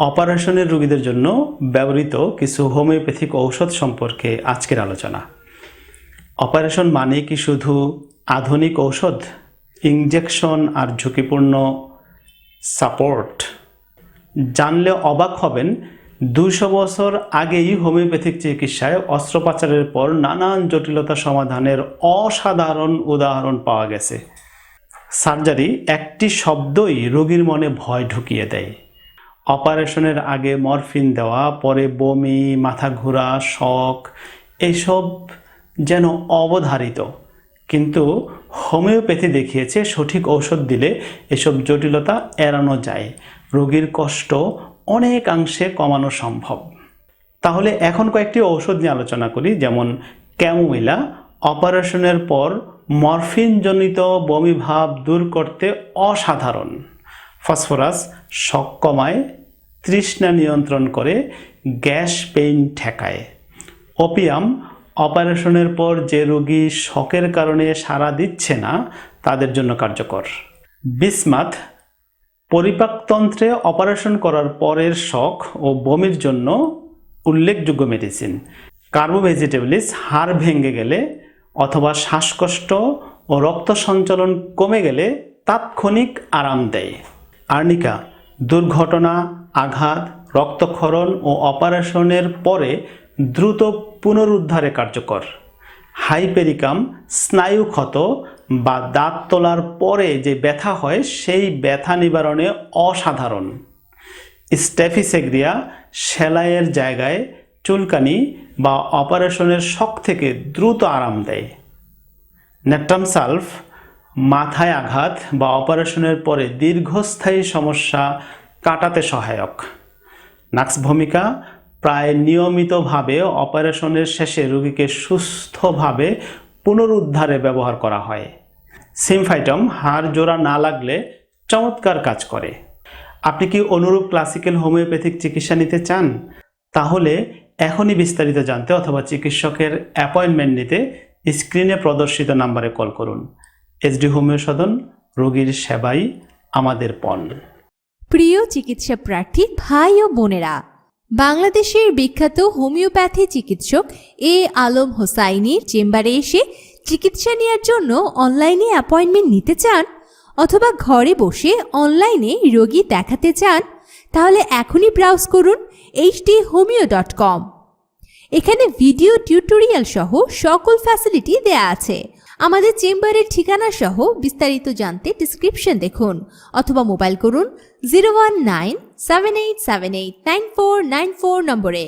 অপারেশনের রোগীদের জন্য ব্যবহৃত কিছু হোমিওপ্যাথিক ঔষধ সম্পর্কে আজকের আলোচনা। অপারেশন মানে কি শুধু আধুনিক ঔষধ ইঞ্জেকশন আর ঝুঁকিপূর্ণ সাপোর্ট? জানলে অবাক হবেন দুশো বছর আগেই হোমিওপ্যাথিক চিকিৎসায় অস্ত্রোপচারের পর নানান জটিলতা সমাধানের অসাধারণ উদাহরণ পাওয়া গেছে। সার্জারি একটি শব্দই রোগীর মনে ভয় ঢুকিয়ে দেয়। অপারেশনের আগে মরফিন দেওয়া, পরে বমি, মাথা ঘোরা, শখ এইসব যেন অবধারিত। কিন্তু হোমিওপ্যাথি দেখিয়েছে, সঠিক ঔষধ দিলে এসব জটিলতা এড়ানো যায়। রোগীর কষ্ট অনেকাংশে কমানো সম্ভব। তাহলে এখন কয়েকটি ঔষধ নিয়ে আলোচনা করি, যেমন ক্যামোমিলা। অপারেশনের পর মরফিনজনিত বমি ভাব দূর করতে অসাধারণ। ফসফরাস শক কমায় তৃষ্ণা নিয়ন্ত্রণ করে গ্যাস পেইন ঠেকায়। ওপিয়াম অপারেশনের পর যে রোগী শকের কারণে সাড়া দিচ্ছে না, তাদের জন্য কার্যকর। বিসমাথ পরিপাকতন্ত্রে অপারেশন করার পরের শখ ও বমির জন্য উল্লেখযোগ্য মেডিসিন। কার্বোভেজিটেবলিস হাড় ভেঙে গেলে অথবা শ্বাসকষ্ট ও রক্ত সঞ্চালন কমে গেলে তাৎক্ষণিক আরাম দেয়। আর্নিকা দুর্ঘটনা, আঘাত, রক্তক্ষরণ ও অপারেশনের পরে দ্রুত পুনরুদ্ধারে কার্যকর। হাইপেরিকাম স্নায়ু ক্ষত বা দাঁত তোলার পরে যে ব্যথা হয়, সেই ব্যথা নিবারণে অসাধারণ। স্টেফিসেগ্রিয়া সেলাইয়ের জায়গায় চুলকানি বা অপারেশনের শখ থেকে দ্রুত আরাম দেয়। নেট্রামসালফ মাথায় আঘাত বা অপারেশনের পরে দীর্ঘস্থায়ী সমস্যা কাটাতে সহায়ক। নাক্স ভূমিকা, প্রায় নিয়মিতভাবে অপারেশনের শেষে রোগীকে সুস্থভাবে পুনরুদ্ধারে ব্যবহার করা হয়। সিমফাইটম, হাড় জোড়া না লাগলে চমৎকার কাজ করে। আপনি কি অনুরূপ ক্লাসিক্যাল হোমিওপ্যাথিক চিকিৎসা নিতে চান? তাহলে এখনই বিস্তারিত জানতে অথবা চিকিৎসকের অ্যাপয়েন্টমেন্ট নিতে স্ক্রিনে প্রদর্শিত নাম্বারে কল করুন। এসডি হোমিও সদন রোগীর সেবাই আমাদের পণ। প্রিয় চিকিৎসা প্রার্থী ভাই ও বোনেরা, বাংলাদেশের বিখ্যাত হোমিওপ্যাথি চিকিৎসক এ আলম হোসাইনির চেম্বারে এসে চিকিৎসা নেওয়ার জন্য অনলাইনে অ্যাপয়েন্টমেন্ট নিতে চান অথবা ঘরে বসে অনলাইনে রোগী দেখাতে চান, তাহলে এখনই ব্রাউজ করুন এইচডি হোমিও ডট কম। এখানে ভিডিও টিউটোরিয়াল সহ সকল ফ্যাসিলিটি দেয়া আছে। আমাদের চেম্বারের ঠিকানা সহ বিস্তারিত জানতে ডিসক্রিপশন দেখুন অথবা মোবাইল করুন zero one nine seven eight seven eight nine four nine four নম্বরে।